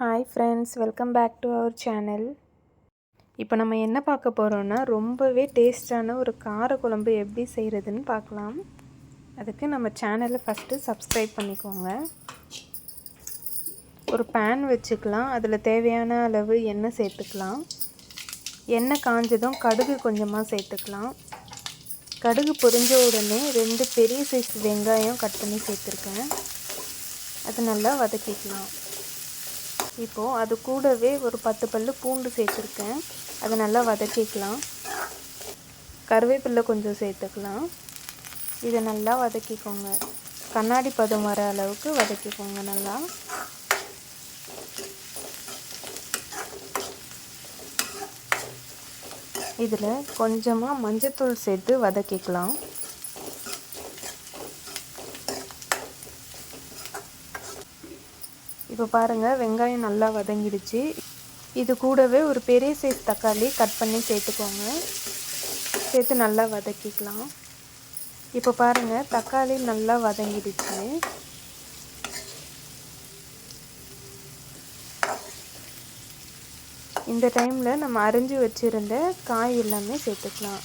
Hi friends welcome back to our channel இப்போ நம்ம என்ன பார்க்க போகிறோன்னா ரொம்பவே டேஸ்டான ஒரு கார குழம்பு எப்படி செய்கிறதுன்னு பார்க்கலாம். அதுக்கு நம்ம சேனலை ஃபஸ்ட்டு சப்ஸ்கிரைப் பண்ணிக்கோங்க. ஒரு பேன் வச்சுக்கலாம். அதில் தேவையான அளவு எண்ணெய் சேர்த்துக்கலாம். எண்ணெய் காஞ்சதும் கடுகு கொஞ்சமாக சேர்த்துக்கலாம். கடுகு பொரிஞ்ச உடனே ரெண்டு பெரிய சைஸ் வெங்காயம் கட் பண்ணி சேர்த்துருக்கேன். அது நல்லா வதக்கிக்கலாம். இப்போது அது கூடவே ஒரு பத்து பல் பூண்டு சேர்த்துருக்கேன். அதை நல்லா வதக்கிக்கலாம். கருவேப்பில்லை கொஞ்சம் சேர்த்துக்கலாம். இதை நல்லா வதக்கிக்கோங்க. கண்ணாடி பதம் வர அளவுக்கு வதக்கிக்கோங்க நல்லா. இதில் கொஞ்சமாக மஞ்சத்தூள் சேர்த்து வதக்கிக்கலாம். இப்போ பாருங்கள் வெங்காயம் நல்லா வதங்கிடுச்சு. இது கூடவே ஒரு பெரிய சைஸ் தக்காளி கட் பண்ணி சேர்த்துக்கோங்க. சேர்த்து நல்லா வதக்கிக்கலாம். இப்போ பாருங்கள் தக்காளி நல்லா வதங்கிடுச்சு. இந்த டைமில் நம்ம அரிஞ்சு வச்சுருந்த காய் எல்லாமே சேர்த்துக்கலாம்.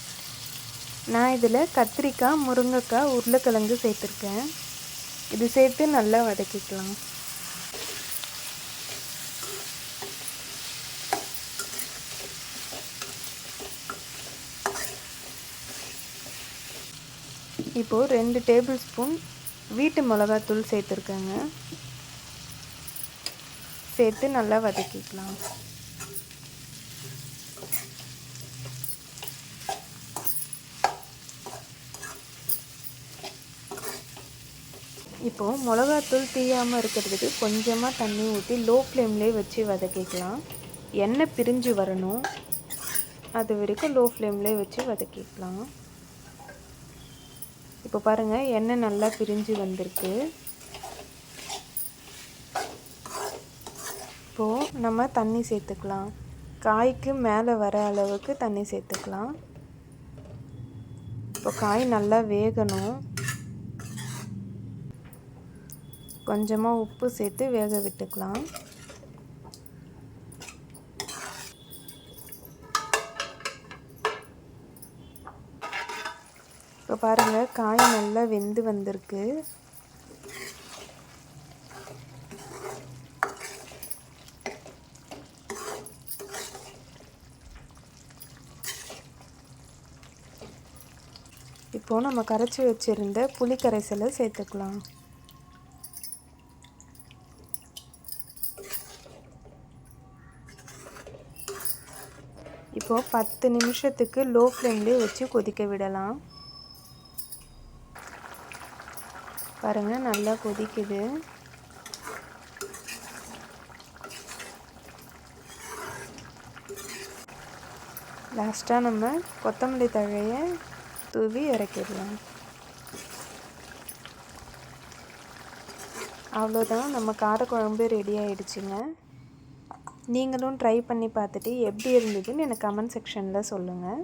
நான் இதில் கத்திரிக்காய் முருங்கைக்காய் உருளைக்கிழங்கு சேர்த்துருக்கேன். இது சேர்த்து நல்லா வதக்கிக்கலாம். இப்போது ரெண்டு டேபிள் ஸ்பூன் வீட்டு மிளகாத்தூள் சேர்த்துருக்கேங்க. சேர்த்து நல்லா வதக்கிக்கலாம். இப்போது மிளகாத்தூள் தீயாமல் இருக்கிறதுக்கு கொஞ்சமாக தண்ணி ஊற்றி லோ ஃப்ளேம்லேயே வச்சு வதக்கிக்கலாம். எண்ணெய் பிரிஞ்சு வரணும். அது வரைக்கும் லோ ஃப்ளேம்லேயே வச்சு வதக்கிக்கலாம். இப்போ பாருங்கள் எண்ணெய் நல்லா பிரிஞ்சு வந்திருக்கு. இப்போது நம்ம தண்ணி சேர்த்துக்கலாம். காய்க்கு மேலே வர அளவுக்கு தண்ணி சேர்த்துக்கலாம். இப்போ காய் நல்லா வேகணும். கொஞ்சமாக உப்பு சேர்த்து வேக விட்டுக்கலாம். இப்போ பாருங்கள் காய் நல்லா வெந்து வந்திருக்கு. இப்போது நம்ம கரைச்சி வச்சுருந்த புளி கரைசலை சேர்த்துக்கலாம். இப்போது பத்து நிமிஷத்துக்கு லோ ஃப்ளேம்லேயே வச்சு கொதிக்க விடலாம். பாருங்கள் நல்லா கொதிக்குது. லாஸ்ட்டாக நம்ம கொத்தமல்லி தழையை தூவி இறக்கிடலாம். அவ்வளோதான் நம்ம காரக்குழம்பு ரெடி ஆகிடுச்சிங்க நீங்களும் ட்ரை பண்ணி பார்த்துட்டு எப்படி இருந்ததுன்னு எனக்கு கமெண்ட் செக்ஷனில் சொல்லுங்கள்